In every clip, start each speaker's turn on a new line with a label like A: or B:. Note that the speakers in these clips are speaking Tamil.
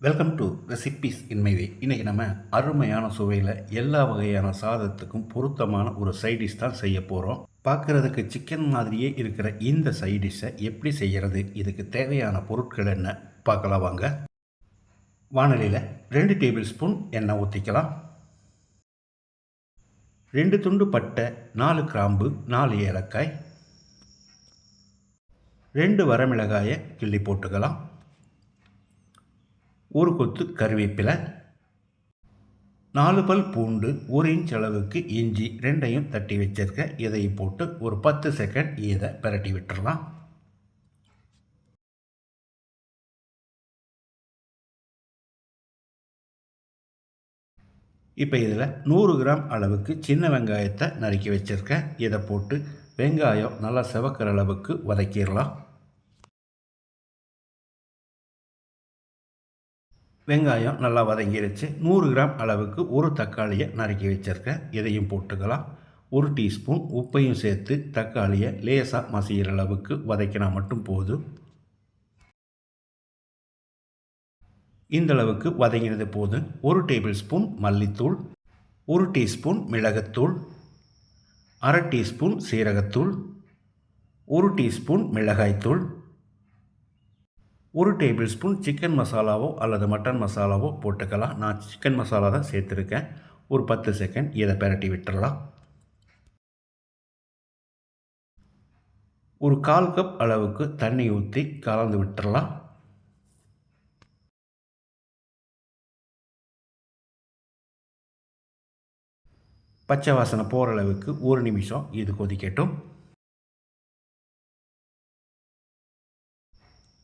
A: வெல்கம் டு ரெசிப்பீஸ் இன்மைவே இன்றைக்கி நம்ம அருமையான சுவையில் எல்லா வகையான சாதத்துக்கும் பொருத்தமான ஒரு சைடிஷ் தான் செய்ய போகிறோம் பார்க்குறதுக்கு சிக்கன் மாதிரியே இருக்கிற இந்த சைடிஷை எப்படி செய்கிறது இதுக்கு தேவையான பொருட்கள் என்ன? பார்க்கலாம் வாங்க. வானலியில் ரெண்டு டேபிள் ஸ்பூன் எண்ணெய் ஊற்றிக்கலாம் ரெண்டு துண்டு பட்டை நாலு கிராம்பு நாலு ஏலக்காய். ரெண்டு வரமிளகாயை கிள்ளி போட்டுக்கலாம். ஒரு கொத்து கருவேப்பிலை நாலு பல் பூண்டு ஒரு இன்ச் அளவுக்கு இஞ்சி ரெண்டையும் தட்டி வச்சிருக்க இதை போட்டு ஒரு பத்து செகண்ட் இதை பிரட்டி விட்டுறலாம். இப்போ இதில் நூறு கிராம் அளவுக்கு சின்ன வெங்காயத்தை நறுக்கி வச்சுருக்கேன் இதை போட்டு வெங்காயம் நல்லா செவக்கிற அளவுக்கு வதக்கிடலாம். வெங்காயம் நல்லா வதங்கிருச்சு. நூறு கிராம் அளவுக்கு ஒரு தக்காளியை நறுக்கி வச்சுருக்கேன். இதையும் போட்டுக்கலாம். ஒரு டீஸ்பூன் உப்பையும் சேர்த்து தக்காளியை லேசாக மசிகிற அளவுக்கு வதக்கினா மட்டும் போதும். இந்த அளவுக்கு வதங்கினது போதும். ஒரு டேபிள் ஸ்பூன் மல்லித்தூள் ஒரு டீஸ்பூன் மிளகுத்தூள் அரை டீஸ்பூன் சீரகத்தூள் ஒரு டீஸ்பூன் மிளகாய்த்தூள் ஒரு டேபிள் ஸ்பூன் சிக்கன் மசாலாவோ அல்லது மட்டன் மசாலாவோ போட்டுக்கலாம். நான் சிக்கன் மசாலா தான் சேர்த்துருக்கேன். ஒரு பத்து செகண்ட் இதை பெரட்டி விட்டுடலாம் ஒரு கால் கப் அளவுக்கு தண்ணி ஊற்றி கலந்து விட்டுடலாம் பச்சை வாசனை போகிற அளவுக்கு ஒரு நிமிஷம் இது கொதிக்கட்டும்.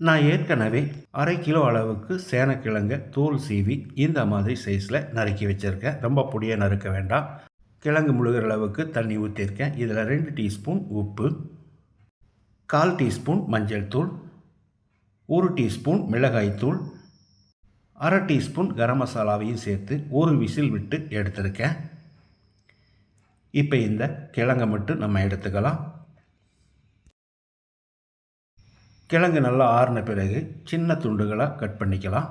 A: நான் ஏற்கனவே அரை கிலோ அளவுக்கு சேனக்கிழங்கை தோல் சீவி இந்த மாதிரி சைஸில் நறுக்கி வச்சுருக்கேன். ரொம்ப பொடியாக நறுக்க வேண்டாம். கிழங்கு முழுகிற அளவுக்கு தண்ணி ஊற்றிருக்கேன் இதில் ரெண்டு டீஸ்பூன் உப்பு கால் டீஸ்பூன் மஞ்சள் தூள் ஒரு டீஸ்பூன் மிளகாய்த்தூள் அரை டீஸ்பூன் கரம் மசாலாவையும் சேர்த்து ஒரு விசில் விட்டு எடுத்திருக்கேன். இப்போ இந்த கிழங்கை மட்டும் நம்ம எடுத்துக்கலாம். கிழங்கு நல்லா ஆறின பிறகு சின்ன துண்டுகளாக கட் பண்ணிக்கலாம்.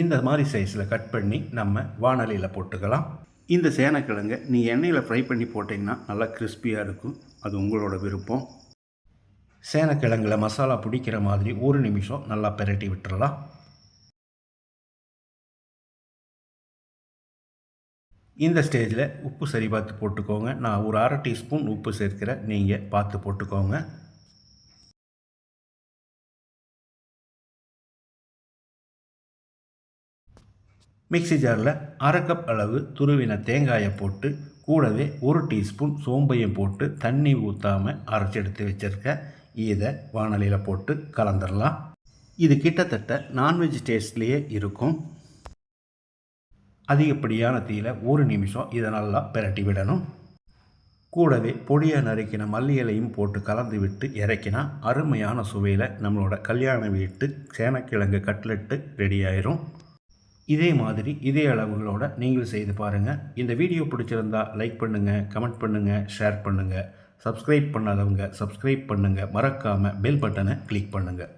A: இந்த மாதிரி சைஸில் கட் பண்ணி நம்ம வானலியில் போட்டுக்கலாம். இந்த சேனக்கிழங்கை நீ எண்ணெயில் ஃப்ரை பண்ணி போட்டிங்கன்னா நல்லா கிறிஸ்பியாக இருக்கும். அது உங்களோட விருப்பம். சேனக்கிழங்குல மசாலா பிடிக்கிற மாதிரி ஒரு நிமிஷம் நல்லா பெரட்டி விட்டுறலாம். இந்த ஸ்டேஜில் உப்பு சரி பார்த்து போட்டுக்கோங்க. நான் ஒரு அரை டீஸ்பூன் உப்பு சேர்க்கிறேன் நீங்கள் பார்த்து போட்டுக்கோங்க. மிக்சி ஜாரில் அரை கப் அளவு துருவின தேங்காயை போட்டு கூடவே ஒரு டீஸ்பூன் சோம்பையும் போட்டு தண்ணி ஊற்றாமல் அரைச்சி எடுத்து வச்சுருக்க. இதை வானலியில் போட்டு கலந்துடலாம் இது கிட்டத்தட்ட நான்வெஜ் டேஸ்ட்லேயே இருக்கும். அதிகப்படியான தீயில் ஒரு நிமிஷம் இதை நல்லா பிரட்டி விடணும். கூடவே பொடியை நறுக்கின மல்லி இலையும் போட்டு கலந்து விட்டு இறக்கினா அருமையான சுவையில் நம்மளோட கல்யாண வீட்டு சேனக்கிழங்கு கட்லெட்டு ரெடி ஆயிரும். இதே மாதிரி இதே அளவுகளோட நீங்களும் செய்து பாருங்கள் இந்த வீடியோ பிடிச்சிருந்தா லைக் பண்ணுங்கள் கமெண்ட் பண்ணுங்கள் ஷேர் பண்ணுங்கள் சப்ஸ்கிரைப் பண்ணாதவங்க சப்ஸ்கிரைப் பண்ணுங்கள் மறக்காமல் பெல் பட்டனை கிளிக் பண்ணுங்கள்